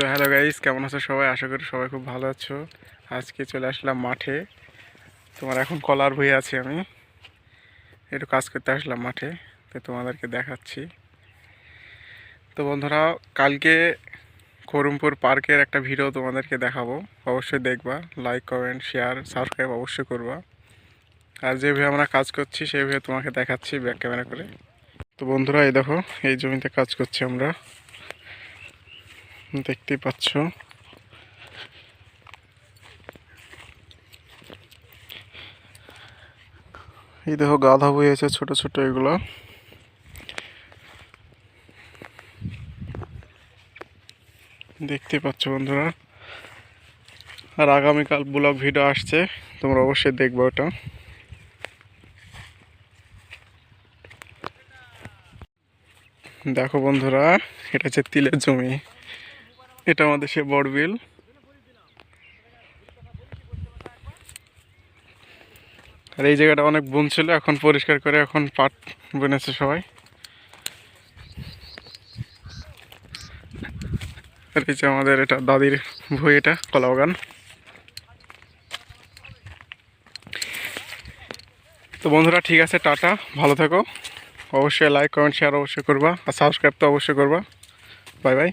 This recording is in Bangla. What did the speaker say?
তো হ্যালো গাইস কেমন আছো সবাই? আশা করি সবাই খুব ভালো আছো। আজকে চলে আসলাম মাঠে। তোমার এখন কলার বই আছি আমি। একটু কাজ করতে আসলাম মাঠে, তো তোমাদেরকে দেখাচ্ছি। তো বন্ধুরা, কালকে করুমপুর পার্কের একটা ভিডিও তোমাদেরকে দেখাবো। অবশ্যই দেখবা লাইক কমেন্ট শেয়ার সাবস্ক্রাইব অবশ্যই করবা। আর যেভাবে আমরা কাজ করছি সেভাবে তোমাকে দেখাচ্ছি ব্যাক ক্যামেরা করে। তো বন্ধুরা, এই দেখো, এই জমিতে কাজ করছি আমরা। দেখতেই পাচ্ছ। এই দেখো গাধা বইয়েছে ছোট ছোট এগুলো। দেখতে পাচ্ছ বন্ধুরা। আর আগামীকাল ব্লগ ভিডিও আসছে, তোমরা অবশ্যই দেখবে ওটা। দেখো বন্ধুরা, এটা হচ্ছে তিলের জমি। এটা আমাদের সে বড়বিল আর এই জায়গাটা অনেক বন ছিল, এখন পরিষ্কার করে এখন পাট বনেছে সবাই। আর এই যে আমাদের এটা দাদির ভুই, এটা কলা বাগান। তো বন্ধুরা, ঠিক আছে, টাটা, ভালো থাকো। অবশ্যই লাইক কমেন্ট শেয়ার অবশ্যই করবা, আর সাবস্ক্রাইব তো অবশ্যই করবা। Bye bye